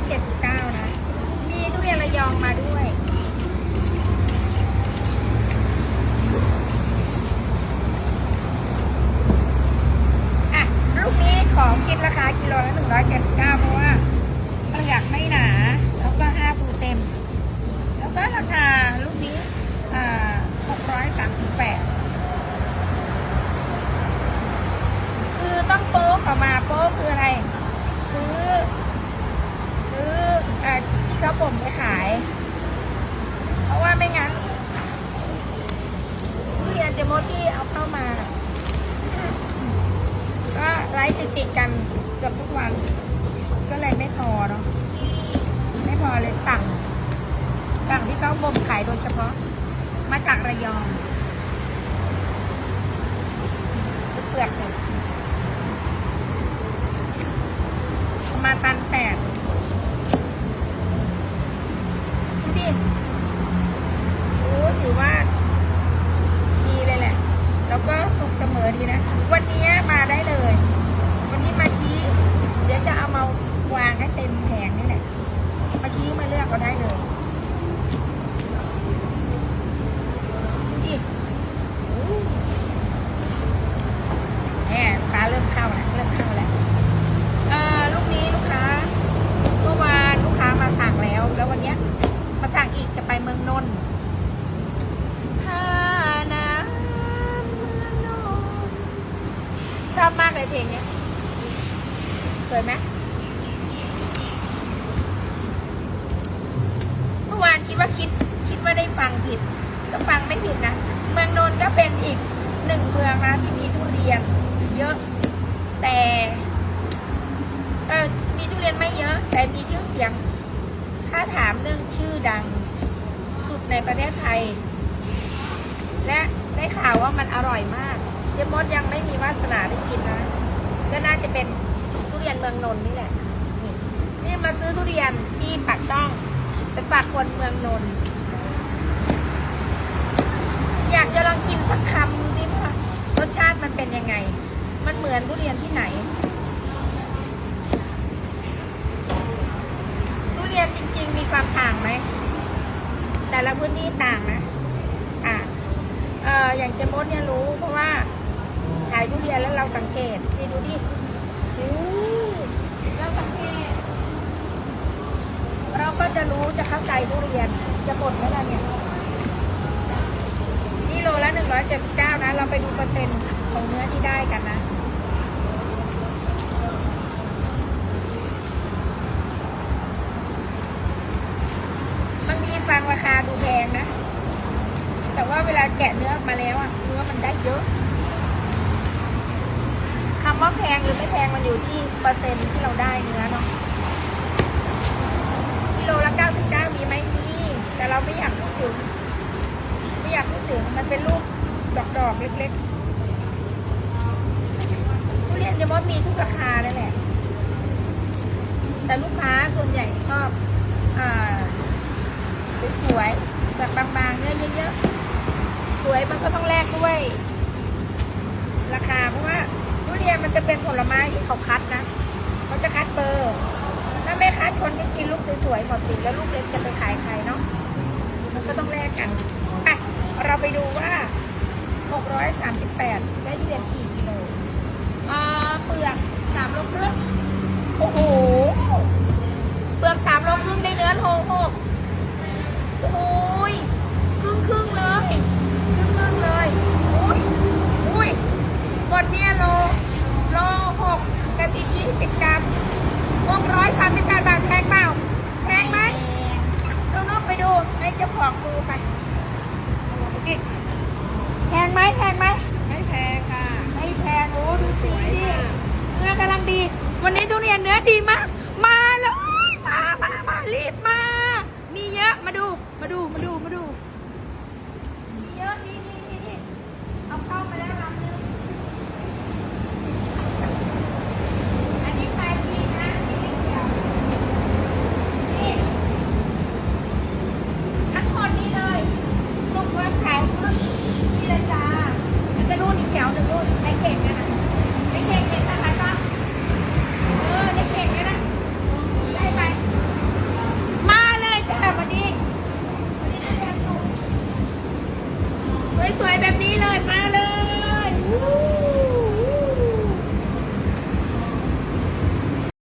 อยเจ็ดสิบเก้านะมีทุเรียนระยองมาด้วย อะ ลูกนี้ของคิดราคากิโลละหนึ่งร้อยเจ็ดสิบเก้าเพราะว่าเปลือกไม่หนา แล้วก็ห้าภูเต็ม แล้วก็ราคาลูกนี้อ่าหกร้อยสามสิบแปด คือต้องโป๊กออกมาโป๊กคืออะไร ซื้อ ซื้อเอ่อ ที่มไปขาย เพราะว่าไม่งั้นทุเรียนเจโมที่เอาเข้ามา ก็ไลฟ์ติดติดๆกันเกือบทุกวัน ก็เลยไม่พอเนาะไม่พอเลยสั่ง สั่งที่เขาบ่มขายโดยเฉพาะ มาจากระยองเปลือกเลยประมาตันแปดดิโอ้ถือว่า ดีเลยแหละ แล้วก็สุกเสมอดีนะ วันนี้มาได้เลย วันนี้มาชี้ เดี๋ยวจะเอามาวางให้เต็มแผงนี่แหละ มาชี้มาเลือกก็ได้เลยดูดิโอ้แหมลูกค้าเริ่มเข้าแล้วเริ่มเข้าแล้ว เอ่อลูกนี้ลูกค้าเมื่อวานลูกค้ามาสั่งแล้ว แล้ววันเนี้ยมาสั่งอีกจะไปเมืองนนท์ท่าน้ำเมืองนนท์ชอบมากเลยเพลงเนี้ย สวยไหมเมื่อวานคิดว่าคิดคิดว่าได้ฟังผิด ก็ฟังไม่ผิดนะ เมืองนนท์ก็เป็นอีกหนึ่งเมืองนะที่มีทุเรียนเยอะ แต่เออมีทุเรียนไม่เยอะ แต่มีชื่อเสียง ถ้าถามเรื่องชื่อดังสุดในประเทศไทย และได้ข่าวว่ามันอร่อยมากเจมดยังไม่มีวาสนาได้กินนะ ก็น่าจะเป็น เรียนเมืองนนท์นี่แหละนี่นี่มาซื้อทุเรียนที่ปากช่อง ไปฝากคนเมืองนนท์อยากจะลองกินสักคำดูสิว่ารสชาติมันเป็นยังไง มันเหมือนทุเรียนที่ไหน ทุเรียนจริง ๆ มีความต่างไหม แต่ละพื้นที่ต่างนะอะเอ่ออย่างเจมดเนี่ยรู้เพราะว่าขายทุเรียนแล้วเราสังเกตนี่ดูดิโอ้เราสังเกต เราก็ จะเข้าใจทุเรียนจะหมดไหมล่ะเนี่ยนี่โลละหนึ่งร้อยเจ็ดสิบเก้านะ เราไปดูเปอร์เซ็นต์ของเนื้อที่ได้กันนะบางทีฟังราคาดูแพงนะ แต่ว่าเวลาแกะเนื้อมาแล้วอะเนื้อมันได้เยอะคำว่าแพงหรือไม่แพงมันอยู่ที่เปอร์เซ็นต์ที่เราได้เนื้อเนาะกิโลละ99มีไหมมีแต่ เราไม่อยากพูดถึง ไม่อยากพูดถึงมันเป็นลูกดอกๆเล็กๆทุเรียนจะมดมีทุกราคาเลยแหละ แต่ลูกค้าส่วนใหญ่ชอบ อ่าสวยๆแบบบางๆเนื้อเยอะๆสวยมันก็ต้องแลกด้วย ราคาเพราะว่าทุเรียนมันจะเป็นผลไม้ที่เขาคัดนะเขาจะคัดเบอร์ถ้าไม่คัดคนที่กินลูกสวยๆหมดสิแล้วลูกเล็กจะไปขายใครเนาะ มันก็ต้องแลกกันอะเราไปดูว่า 638 ได้ทุเรียนกี่กิโลอ่าเปลือก3โลครึ่งโอ้โห เปลือก3โลครึ่งได้เนื้อโลหกโอ้ยครึ่งครึ่งๆเลยครึ่งครึ่งๆเลยอุ้ยอุ้ยหมดเนี่ยโลโลหกกะทิยี่สิบกรัมหกร้อยสามสิบแปดบาทแพงเปล่าแพงไหมน้องๆไปดูให้เจ้าของดูไปนี่แพงไหมแพงไหม ไม่แพงค่ะ ไม่แพงโอ้ดูสีดิเนื้อกำลังดี วันนี้ทุเรียนเนื้อดีมาก มาเลย มามามารีบมา มีเยอะมา ดูมาดู มาดู มาดู มีเยอะนี่นี่นี่นี่เอาเข้ามาแล้วลำนึง สวยๆแบบนี้เลยมาเลย